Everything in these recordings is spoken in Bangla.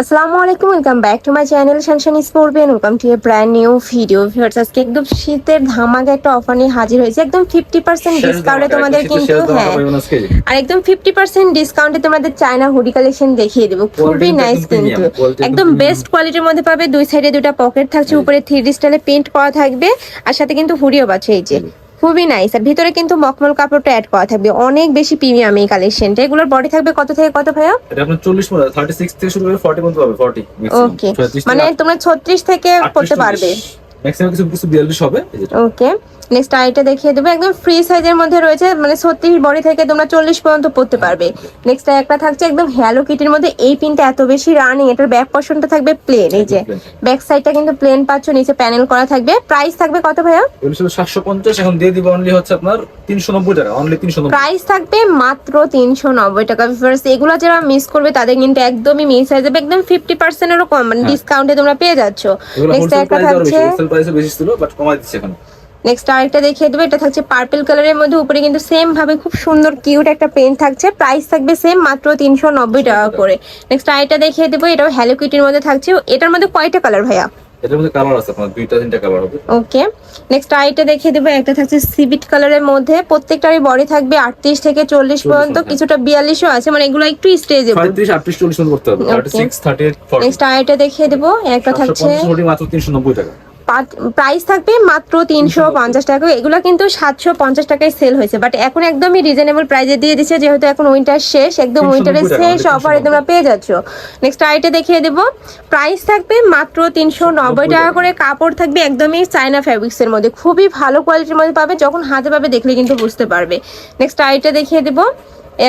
আসসালামু আলাইকুম welcome back to my channel শানশান স্পোর্টবেন welcome to a brand new video viewers আজকে একদম শীতের ধামাকা একটা অফার নিয়ে হাজির হয়েছে। একদম ফিফটি পার্সেন্ট ডিসকাউন্টে তোমাদের কিন্তু হ্যাঁ আর একদম ফিফটি পার্সেন্ট ডিসকাউন্টে তোমাদের চায়না হুডি কালেকশন দেখিয়ে দেবো। খুবই নাইস কিন্তু। একদম বেস্ট কোয়ালিটির মধ্যে পাবে দুই সাইডে দুটো পকেট থাকছে উপরে থ্রি ডি স্টাইলে পেন্ট করা থাকবে আর সাথে কিন্তু হুডিও পাচ্ছে এই যে। খুবই নাইস আর ভিতরে কিন্তু মখমল কাপড়টা অ্যাড করা থাকবে। অনেক বেশি প্রিমিয়াম এই কালেকশনটা এগুলোর বডি থাকবে কত থেকে কত ভাইয়া? এটা আপনার 40 মানে 36 থেকে শুরু করে 40 পর্যন্ত পাবে 40 ওকে মানে তোমরা ছত্রিশ থেকে পড়তে পারবে। ম্যাক্সিমাম কিছু কিছু 42 হবে। ওকে নেক্সট আইটা দেখিয়ে দেবো। একদম ফ্রি সাইজের মধ্যে রয়েছে মানে ছত্রিশ বডি থেকে তোমরা চল্লিশ পর্যন্ত পড়তে পারবে। নেক্সট একটা থাকছে একদম হ্যালো কিটির মধ্যে। এই পিনটা এত বেশি রানিং এটার ব্যাক পশনটা থাকবে প্লেন এই যে। ব্যাক সাইডটা কিন্তু প্লেন পাচ্ছ নিচে প্যানেল করা থাকবে। প্রাইস থাকবে কত ভাইয়া? ছিল 750 এখন দিয়ে দিব অনলি হচ্ছে আপনার 390 টাকা অনলি 390 প্রাইস থাকবে মাত্র তিনশো নব্বই টাকা। ভিউয়ার্স এগুলো যারা মিস করবে তাদের কিন্তু একদমই মিস হয়ে যাবে। একদম ফিফটি পার্সেন্টেরও কম মানে হ্যাঁ। ডিসকাউন্টে তোমরা পেয়ে যাচ্ছ। নেক্সট একটা থাকছে বেশি হোলসেল প্রাইসে বেশি ছিল বাট কমাই দিচ্ছে এখন। নেক্সট আরেকটা দেখিয়ে দেবো এটা থাকছে পার্পল কালারের মধ্যে উপরে কিন্তু সেম ভাবে খুব সুন্দর কিউট একটা পেন থাকছে প্রাইস থাকবে সেম মাত্র তিনশো নব্বই টাকা করে। নেক্সট আরেকটা দেখিয়ে দেবো এটাও হ্যালো কিটির মধ্যে থাকছে এটার মধ্যে কয়টা কালার ভাইয়া? এটার মধ্যে কালার আছে আপনার দুইটা তিনটা কালার হবে। ওকে নেক্সট আরেকটা দেখিয়ে দেবো একটা থাকছে সিভিট কালারের মধ্যে প্রত্যেকটারই বডি থাকবে আটত্রিশ থেকে চল্লিশ পর্যন্ত হ্যাঁ। কিছুটা বিয়াল্লিশও আছে মানে এগুলো একটু স্টেজেবল 35 38 40 করতে হবে 36 38 নেক্সট আরেকটা দেখিয়ে দেবো একটা থাকছে মাত্র 390 টাকা। প্রাইস থাকবে মাত্র তিনশো পঞ্চাশ টাকা। এগুলো কিন্তু সাতশো পঞ্চাশ টাকায় সেল হয়েছে। বাট এখন একদমই রিজনেবল প্রাইসে দিয়ে দিচ্ছে যেহেতু এখন উইন্টার শেষ একদম উইন্টারের শেষ অফারে তোমরা পেয়ে যাচ্ছ। নেক্সট আইটে দেখিয়ে দেবো। প্রাইস থাকবে মাত্র তিনশো নব্বই টাকা করে। কাপড় থাকবে একদমই চায়না ফ্যাব্রিক্স এর মধ্যে। খুবই ভালো কোয়ালিটির মধ্যে পাবে। যখন হাতে পাবে দেখলে কিন্তু বুঝতে পারবে। নেক্সট আইটে দেখিয়ে দেবো।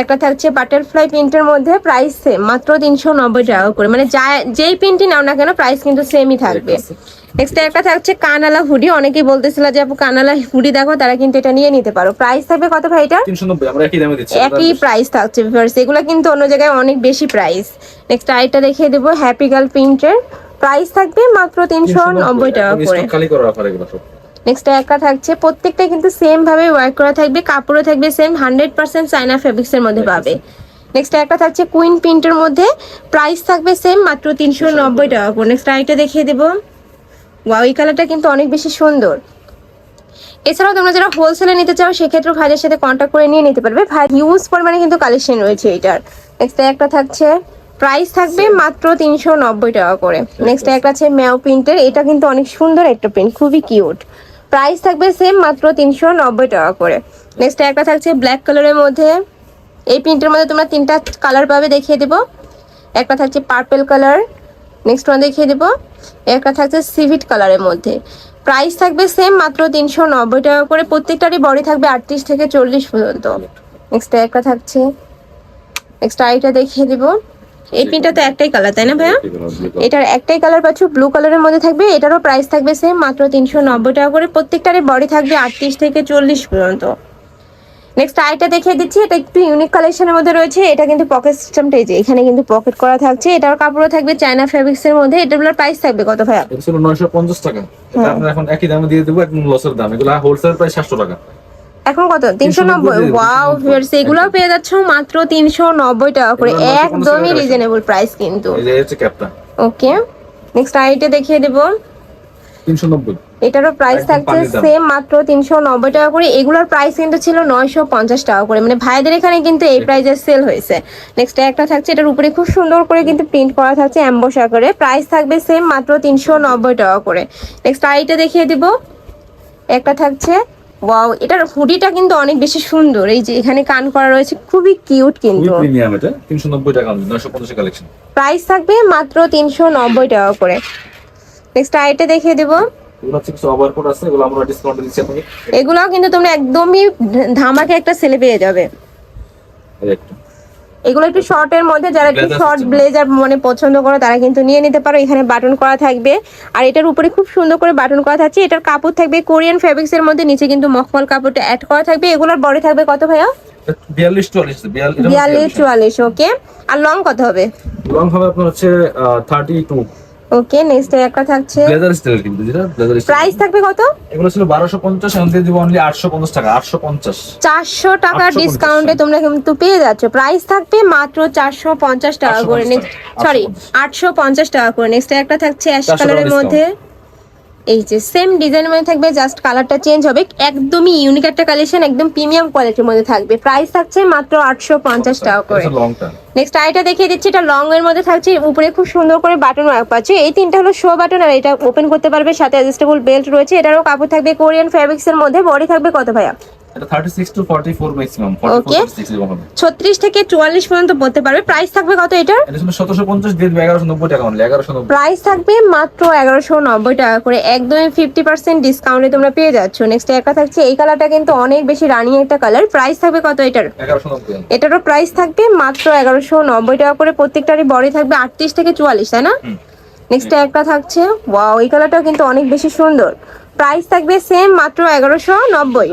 একটা থাকছে বাটারফ্লাই প্রিন্টের মধ্যে। প্রাইস সেম মাত্র তিনশো নব্বই টাকা করে। মানে যা যেই প্রিন্টই নাও না কেন প্রাইস কিন্তু সেমই থাকবে। নেক্সট একটা থাকছে কানালা হুডি। অনেকেই বলতেছিল যে আপু কানালা হুডি দেখো তারা কিন্তু এটা নিয়ে নিতে পারো। প্রাইস থাকবে কত ভাই এটা 390 আমরা একই দামে দিচ্ছি। একই প্রাইস থাকছে ভিউয়ার্স এগুলো কিন্তু অন্য জায়গায় অনেক বেশি প্রাইস নেক্সট আইটা দেখিয়ে দেবো হ্যাপি গার্ল প্রিন্টের প্রাইস থাকবে মাত্র তিনশো নব্বই টাকা করে। খালি করার অফার এগুলো সব। নেক্সট একটা থাকছে প্রত্যেকটা কিন্তু সেম ভাবে ওয়ার্ক করা থাকবে কাপড়ও থাকবে same hundred percent China fabrics এর মধ্যে পাবে। নেক্সট একটা থাকছে কুইন প্রিন্টের মধ্যে প্রাইস থাকবে সেম মাত্র তিনশো নব্বই টাকা করে। নেক্সট আরেকটা দেখিয়ে দেবো। ওয়াও এই কালারটা কিন্তু অনেক বেশি সুন্দর। এছাড়াও তোমরা যারা হোলসেলে নিতে চাও সেক্ষেত্রে ভাইদের সাথে কন্ট্যাক্ট করে নিয়ে নিতে পারবে। ভাই হিউজ পরিমাণে কিন্তু কালেকশন রয়েছে এটার। নেক্সট একটা থাকছে প্রাইস থাকবে মাত্র তিনশো নব্বই টাকা করে। নেক্সট একটা আছে ম্যাও প্রিন্টের এটা কিন্তু অনেক সুন্দর একটা প্রিন্ট খুবই কিউট প্রাইস থাকবে সেম মাত্র তিনশো নব্বই টাকা করে। নেক্সট একটা থাকছে ব্ল্যাক কালারের মধ্যে। এই প্রিন্টের মধ্যে তোমরা তিনটা কালার পাবে দেখিয়ে দেবো। একটা থাকছে পার্পেল কালার নেক্সট ওয়ান দেখিয়ে দেবো। একটা থাকছে সিভিট কালারের মধ্যে। প্রাইস থাকবে সেম মাত্র তিনশো নব্বই টাকা করে। প্রত্যেকটারই বডি থাকবে আটত্রিশ থেকে চল্লিশ পর্যন্ত। নেক্সট একটা থাকছে। নেক্সট আরেকটা দেখিয়ে দেবো। এই প্রিন্টটা তো একটাই কালার তাই না ভাইয়া? এটার একটাই কালার পাচ্ছ ব্লু কালারের মধ্যে থাকবে। এটারও প্রাইস থাকবে সেম মাত্র তিনশো নব্বই টাকা করে। প্রত্যেকটারই বডি থাকবে আটত্রিশ থেকে চল্লিশ পর্যন্ত। নেক্সট আইটা দেখিয়ে দিচ্ছি এটা একটু ইউনিক কালেকশনের মধ্যে রয়েছে এটা কিন্তু পকেট সিস্টেমটা এই যে এখানে কিন্তু পকেট করা থাকছে এটার কাপড়ও থাকবে চায়না ফেব্রিক্স এর মধ্যে এটার প্রাইস থাকবে কত এটা ছিল 950 টাকা। এটা হ্যাঁ। আমরা এখন একই দামে দিয়ে দেবো একদম লসের দাম। এগুলো হোলসেল প্রাইস 700 টাকা। এখন কত? তিনশো নব্বই 390 ওয়াও ভিউয়ার্স এগুলোও পেয়ে যাচ্ছ মাত্র তিনশো নব্বই টাকা করে। একদমই রিজনেবল প্রাইস কিন্তু। এই যে হচ্ছে ক্যাপটা ওকে নেক্সট আইটা দেখিয়ে দেবো। 390 এটারও প্রাইস থাকছে সেম মাত্র তিনশো নব্বই টাকা করে। এগুলোর প্রাইস কিন্তু ছিল নয়শো পঞ্চাশ টাকা করে। মানে ভাইদের এখানে কিন্তু এই প্রাইসে সেল হয়েছে। নেক্সট একটা থাকছে এটার উপরে খুব সুন্দর করে কিন্তু প্রিন্ট করা থাকছে অ্যাম্বোস আকারে। প্রাইস থাকবে সেম মাত্র তিনশো নব্বই টাকা করে। নেক্সট আইটা দেখিয়ে দিব। একটা থাকছে ওয়াও এটার হুডিটা কিন্তু অনেক বেশি সুন্দর। এই যে এখানে কান করা রয়েছে খুবই কিউট কিন্তু। প্রিমিয়াম এটা 390 টাকা 950 কালেকশন প্রাইস থাকবে মাত্র তিনশো নব্বই টাকা করে। নেক্সট আইটা দেখিয়ে দেবো। এগুলো হচ্ছে কিছু ওভারকোট আছে এগুলো আমরা ডিসকাউন্টে দিচ্ছি আপনাকে। এগুলাও কিন্তু তোমরা একদমই ধামাকে একটা সেলে পেয়ে যাবে। এগুলো একটু শর্টের মধ্যে যারা একটু শর্ট ব্লেজার মানে পছন্দ করো তারা কিন্তু নিয়ে নিতে পারো। এখানে বাটন করা থাকবে। আর এটার উপরে খুব সুন্দর করে বাটন করা থাকছে। এটার কাপড় থাকবে কোরিয়ান ফেব্রিক্স এর মধ্যে নিচে কিন্তু মখমল কাপড়টা অ্যাড করা থাকবে। এগুলোর বডি থাকবে কত ভাইয়া? বিয়াল্লিশ চুয়াল্লিশ বিয়াল্লিশ চুয়াল্লিশ ওকে আর লং কত হবে? লং হবে আপনার হচ্ছে থার্টি টু ওকে নেক্সট একটা থাকছে। ব্লেজার স্টাইল কিন্তু যেটা ব্লেজার প্রাইস থাকবে কত? এগুলো ছিল বারোশো পঞ্চাশ এখন দিয়ে দিব অনলি আটশো পঞ্চাশ টাকা আটশো পঞ্চাশ। চারশো টাকার 850 ডিসকাউন্টে তোমরা কিন্তু পেয়ে যাচ্ছ। প্রাইস থাকবে মাত্র চারশো পঞ্চাশ টাকা করে। নেক্সট সরি 850 আটশো পঞ্চাশ। টাকা করে। নেক্সট একটা থাকছে অ্যাশ কালারের মধ্যে। এই যে সেম ডিজাইনের মধ্যে থাকবে জাস্ট কালারটা চেঞ্জ হবে। একদমই ইউনিক একটা কালেকশন একদম প্রিমিয়াম কোয়ালিটির মধ্যে থাকবে। প্রাইস থাকছে মাত্র আটশো পঞ্চাশ টাকা করে। নেক্সট আইটা দেখিয়ে দিচ্ছি এটা লং এর মধ্যে থাকছে উপরে খুব সুন্দর করে বাটন ওয়ার্ক পাচ্ছে। এই তিনটা হলো শো বাটন আর এটা ওপেন করতে পারবে সাথে অ্যাডজাস্টেবল বেল্ট রয়েছে। এটারও কাপড় থাকবে কোরিয়ান ফ্যাব্রিক্স এর মধ্যে বডি থাকবে কত ভাইয়া? এটা thirty six to forty four maximum Okay. Forty six এরকম হবে। ছত্রিশ থেকে চুয়াল্লিশ পর্যন্ত পড়তে পারবে। প্রাইস থাকবে কত এটার? এটা দিয়ে টাকা অনলি প্রাইস থাকবে মাত্র এগারোশো নব্বই টাকা করে। একদমই ফিফটি পার্সেন্ট ডিসকাউন্টে তোমরা পেয়ে যাচ্ছ। নেক্সট একটা থাকছে। এই কালারটা কিন্তু অনেক বেশি রানিং একটা কালার প্রাইস থাকবে কত এটার? এটারও প্রাইস থাকবে মাত্র এগারোশো নব্বই টাকা করে। প্রত্যেকটারই বডি থাকবে আটত্রিশ থেকে চুয়াল্লিশ তাই না। নেক্সট একটা থাকছে। ওয়াও এই কালারটাও কিন্তু অনেক বেশি সুন্দর। প্রাইস থাকবে সেম মাত্র এগারোশো নব্বই।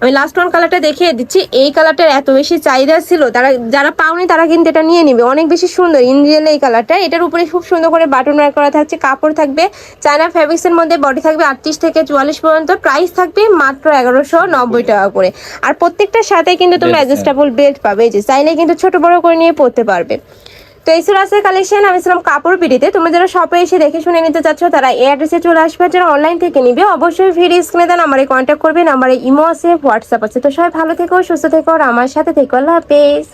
আমি লাস্ট ওয়ান কালারটা দেখিয়ে দিচ্ছি। এই কালারটার এত বেশি চাহিদা ছিল তারা যারা পাওনি তারা কিন্তু এটা নিয়ে নিবে। অনেক বেশি সুন্দর ইন্ডিয়ান এই কালারটা এটার উপরে খুব সুন্দর করে বাটন ওয়ার করা থাকছে কাপড় থাকবে চায়না ফ্যাব্রিক্সের মধ্যে বডি থাকবে আটত্রিশ থেকে চুয়াল্লিশ পর্যন্ত। প্রাইস থাকবে মাত্র এগারোশো নব্বই টাকা করে। আর প্রত্যেকটার সাথে কিন্তু তোমরা। অ্যাডজাস্টেবল বেল্ট পাবে। এই যে চাইলে কিন্তু ছোট বড় করে নিয়ে পড়তে পারবে। তো এই ছিল কালেকশন আমি ছিলাম কাপড় পিড়িতে। তোমরা যারা শপে এসে দেখে শুনে নিতে চাচ্ছ, তারা এই অ্যাড্রেসে চলে আসবে। যারা অনলাইন থেকে নিবে, অবশ্যই ভিডিও স্ক্রিনে দেন আমারে কন্ট্যাক্ট করবে। নাম্বারে ইমো আছে হোয়াটসঅ্যাপ আছে। তো সবাই ভালো থেকো, সুস্থ থেকো, আর আমার সাথে থেকো। আল্লাহ হাফেজ।